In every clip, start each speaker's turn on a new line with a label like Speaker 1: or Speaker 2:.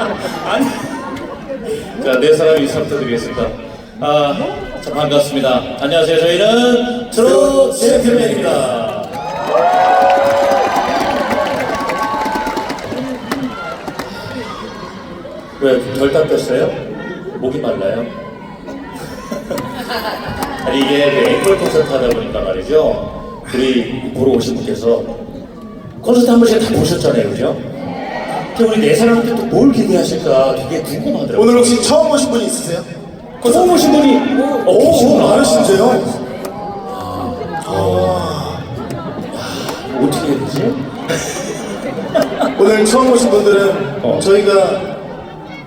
Speaker 1: 아니. 자, 네 사람 인사 부탁드리겠습니다. 아, 자, 반갑습니다. 안녕하세요. 저희는 트롯 챔피언입니다. 왜, 덜 닦였어요? 목이 말라요? 아니, 이게 그 앵콜 콘서트 하다 보니까 말이죠. 우리 보러 오신 분께서 콘서트 한 번씩 다 보셨잖아요. 그죠? 근데 우리 네 사람한테 또뭘 기대하실까 되게 궁금하더라고요.
Speaker 2: 오늘 혹시 처음 오신 분이 있으세요?
Speaker 1: 처음 오신 분이 어,
Speaker 2: 오,
Speaker 1: 계시구나.
Speaker 2: 많으신데요?
Speaker 1: 어떻게 해야 되지?
Speaker 2: 오늘 처음 오신 분들은
Speaker 1: 어.
Speaker 2: 저희가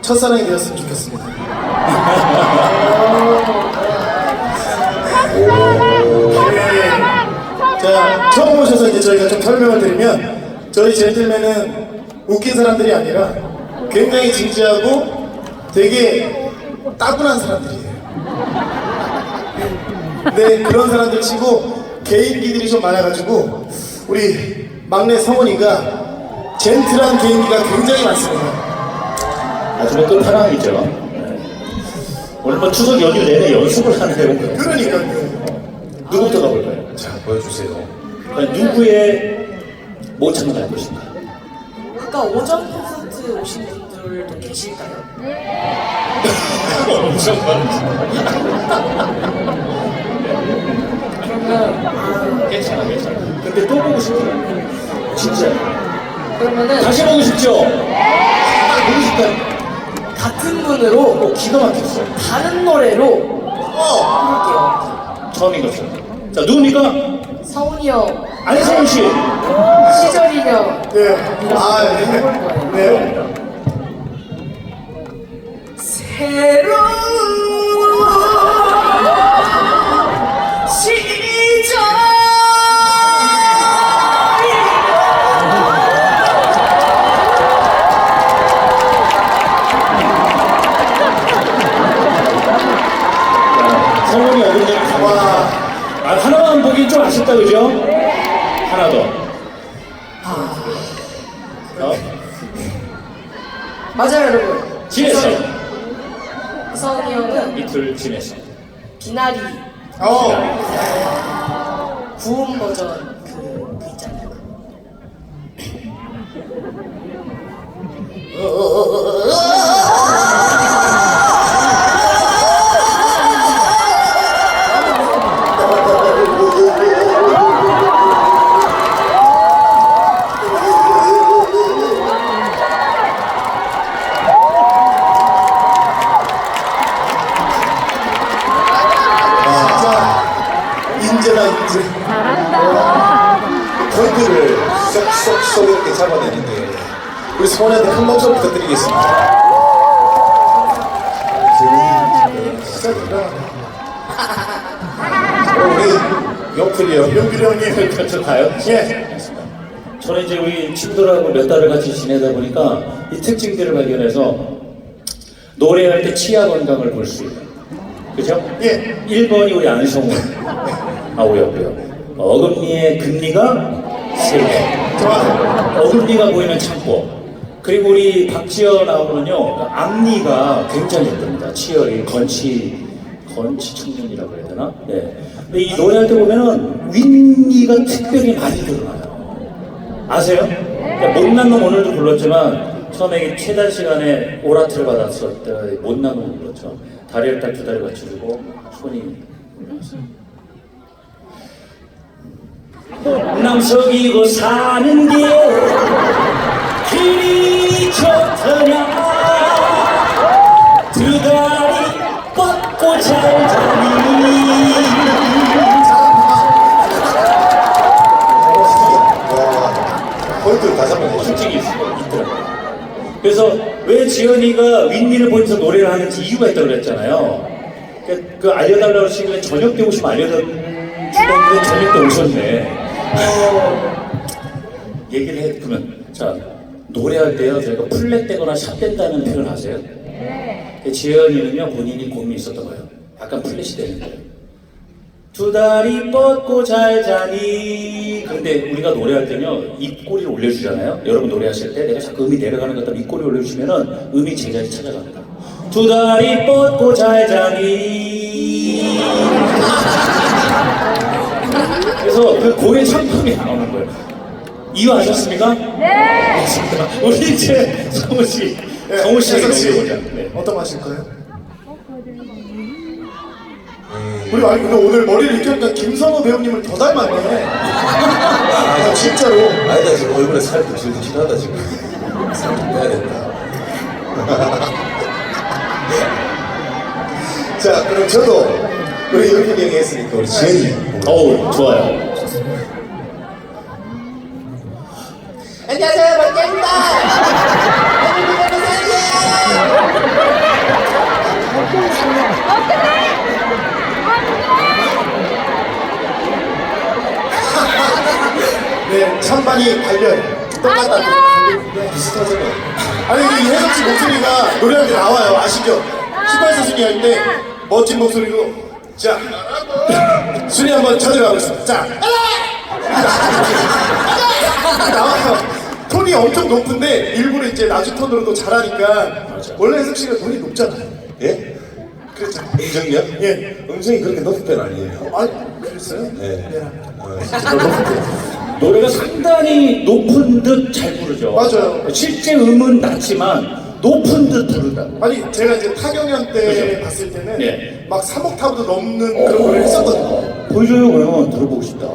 Speaker 2: 첫사랑이 되었으면 좋겠습니다. 네. 자, 처음 오셔서 이제 저희가 좀 설명을 드리면 저희 젠틀맨은 웃긴 사람들이 아니라 굉장히 진지하고 되게 따분한 사람들이에요. 네, 그런 사람들 치고 개인기들이 좀 많아가지고 우리 막내 성원이가 젠틀한 개인기가 굉장히 많습니다.
Speaker 1: 나중에 또 타랑이죠. 네. 오늘 뭐 추석 연휴 내내 연습을 하네요.
Speaker 2: 그러니까요.
Speaker 1: 누구부터 가볼까요?
Speaker 2: 자, 보여주세요.
Speaker 1: 누구의 모창을 할 것인가?
Speaker 3: 아까 오전 콘서트 오신 분들도 계실까요?
Speaker 1: 엄청 많은지.
Speaker 3: 그러면
Speaker 1: 괜찮아, 괜찮아. 근데 또 보고 싶더라고요. 진짜.
Speaker 3: 그러면은
Speaker 1: 다시 보고 싶죠? 보고 싶다.
Speaker 3: 같은 분으로
Speaker 1: 어, 기가 막혔어.
Speaker 3: 다른 노래로 해볼게요.
Speaker 1: 처음인 것처럼. 자, 누굽니까?
Speaker 3: 성훈이 형,
Speaker 1: 안성훈 씨.
Speaker 3: 시절이 형
Speaker 2: 네. 아, 네. 네.
Speaker 3: 새로운
Speaker 1: 어?
Speaker 3: 맞아요 여러분
Speaker 1: 지냈어.
Speaker 3: 성훈이 형은
Speaker 1: 이틀 지냈어.
Speaker 3: 비나리
Speaker 2: 어.
Speaker 3: 구음 버전 그, 그 있잖아요
Speaker 2: 진짜 인재다, 인재.
Speaker 4: 포인트를 쏙쏙쏙 이렇게 잡아내는데 우리 성원이한테 큰 박수 부탁드리겠습니다.
Speaker 2: 진짜 대단하다.
Speaker 4: 우리 용필이 형.
Speaker 2: 용필이 형님.
Speaker 1: 그렇죠, 가요?
Speaker 2: 예.
Speaker 1: 저는 이제 우리 친구들하고 몇 달을 같이 지내다 보니까 이 특징들을 발견해서 노래할 때 치아 건강을 볼 수 있는. 그죠?
Speaker 2: 예.
Speaker 1: 1번이 우리 안성훈. 아, 왜요, 어금니의 금리가 세게. 어금니가 보이는 창고. 그리고 우리 나오면요, 앞니가 굉장히 예쁩니다. 치열이, 건치, 건치 청년이라고 해야 되나? 네. 근데 이 노래할 때 보면은 윗니가 특별히 많이 드러나요. 아세요? 그러니까 못난 놈 오늘도 불렀지만 처음에 이 최단 시간에 오라트를 받았을 때 못난 놈 불렀죠. 다리를 딱 두 다리 받쳐주고 손이 남석이고 사는 게 길이 좋더냐 두 다리 뻗고 잘 자니
Speaker 4: 와, 포인트를 다 잡아내죠.
Speaker 1: 솔직히 있더라고요. 그래서 왜 지연이가 윈니를 보면서 노래를 하는지 이유가 있다고 그랬잖아요. 그, 그 알려달라고 시간에 저녁 때 오시면 알려 주는데 저녁 때 오셨네. 어, 얘기를 해, 그러면. 자, 노래할 때요, 저희가 플랫되거나 샷된다는 표현 아세요? 그 지연이는요, 본인이 고민이 있었던 거예요. 약간 플랫이 되는 거예요. 두 다리 뻗고 잘 자니 그런데 우리가 노래할 때는요 입꼬리를 올려주잖아요 여러분 노래하실 때 내가 자꾸 음이 내려가는 것 같다면 입꼬리 올려주시면은 음이 제자리 찾아갑니다 두 다리 뻗고 잘 자니 그래서 그 고의 창품이 나오는 거예요 이해하셨습니까? 네 우리 이제 성우 씨 성우 씨에게
Speaker 2: 혜석 씨
Speaker 1: 네.
Speaker 2: 어떤 거 하실까요? 우리 아니 근데 오늘 머리를 이렇게 하니까 김성호 배우님을 더 닮았네. 아, 진짜로.
Speaker 4: 아니다 지금 얼굴에 살도 질도 지나다 지금 살좀 빼야 된다 자 그럼 저도 우리 연기 형이 했으니까 우리 지현이
Speaker 1: 어우 좋아요
Speaker 5: 안녕하세요, 박재입니다.
Speaker 2: 네, 찬반이 달려요. 똑같다.
Speaker 4: 비슷하잖아요
Speaker 2: 아니 근데 이 혜석 씨 목소리가 노래할 때 나와요. 아시죠? 슈퍼에서 순위 할때 멋진 목소리로 자 순위 한번 찾아가 보겠습니다. 자 나와요. 톤이 엄청 높은데 일부러 이제 낮은 톤으로도 잘하니까 원래 혜석 씨가 톤이 높잖아요.
Speaker 4: 예?
Speaker 2: 그렇죠.
Speaker 4: 음정이요?
Speaker 2: 예.
Speaker 4: 음정이 그렇게 높은 편 아니에요
Speaker 2: 아니 그랬어요?
Speaker 4: 네.
Speaker 2: 미안합니다.
Speaker 4: 어, 높은 편
Speaker 1: 노래가 상당히 높은 듯 잘 부르죠.
Speaker 2: 맞아요.
Speaker 1: 실제 음은 낮지만 높은 듯 부른다.
Speaker 2: 아니 제가 이제 타경연 때
Speaker 1: 그죠?
Speaker 2: 봤을 때는
Speaker 1: 예.
Speaker 2: 막 3옥타브도 넘는 그런 노래를 했었거든요.
Speaker 1: 보여줘요 그러면 들어보고 싶다.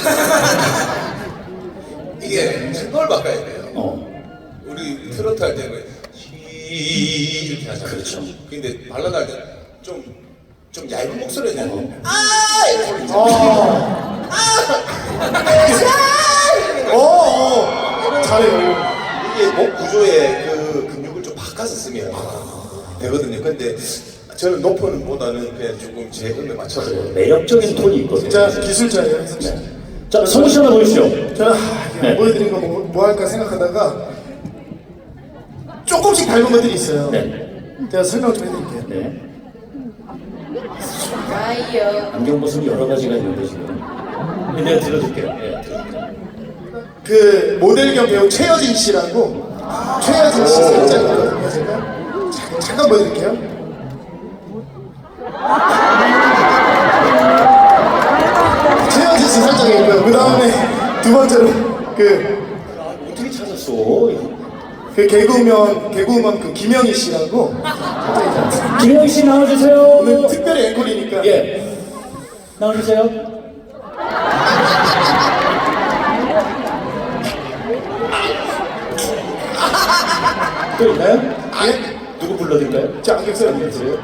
Speaker 4: 이게 템포를 바꿔야 돼요
Speaker 1: 어.
Speaker 4: 우리 트로트 할 때는 히 이렇게 하잖아요.
Speaker 1: 그렇죠.
Speaker 4: 근데 발라드 할 때는 좀, 좀 얇은 목소리를 내요. 아! 이렇게 올리죠.
Speaker 2: 어. 어, 어. 잘해요.
Speaker 4: 이게 목 구조의 그 근육을 좀 바꿔서 쓰면 되거든요. 근데 저는 높은 보다는 그냥 조금 제 음에 맞춰서.
Speaker 1: 매력적인 톤이 있거든요.
Speaker 2: 진짜 기술자예요, 혜석 씨.
Speaker 1: 자 성우 씨 하나 보여주시죠.
Speaker 2: 저는 아,
Speaker 1: 네.
Speaker 2: 보여드린 거뭐 할까 생각하다가 조금씩 닮은 것들이 있어요.
Speaker 1: 네.
Speaker 2: 제가 설명 좀 해드릴게요.
Speaker 1: 네. 안경 벗은 여러 가지가 있는데 지금. 네, 내가 들어줄게요. 예, 들어줄게요.
Speaker 2: 그 모델 겸 배우 최여진 씨라고 최여진 씨 살짝 있거든요, 제가. 잠- 잠깐 보여드릴게요. 최여진 씨 살짝 있고요. 그 다음에 두 번째로 그
Speaker 1: 어떻게 찾았어?
Speaker 2: 그 개그우먼 개그우먼 그 김영희 씨라고?
Speaker 1: 김영희 씨 나와주세요.
Speaker 2: 오늘 특별히 앵콜이니까
Speaker 1: 예. 나와주세요. 또 있나요?
Speaker 2: 예?
Speaker 1: 누구 불러드릴까요?
Speaker 2: 자 안경 써요 안경 써요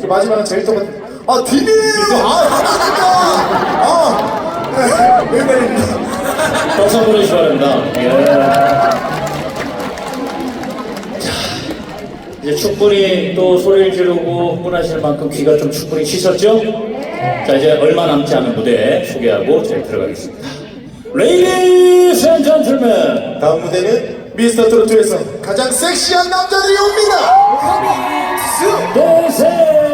Speaker 2: 그 마지막은 제일 똑같은 아 디비 아 감사합니다 아 네, 네.
Speaker 1: 박수 한번 해주시기 바랍니다. 예. 자, 이제 충분히 또 소리를 지르고 흥분하실 만큼 귀가 좀 충분히 쉬셨죠? 자, 이제 얼마 남지 않은 무대 소개하고 저희 들어가겠습니다. Ladies and gentlemen,
Speaker 4: 다음 무대는
Speaker 2: 미스터 트로트에서 가장 섹시한 남자들이 옵니다.
Speaker 1: Is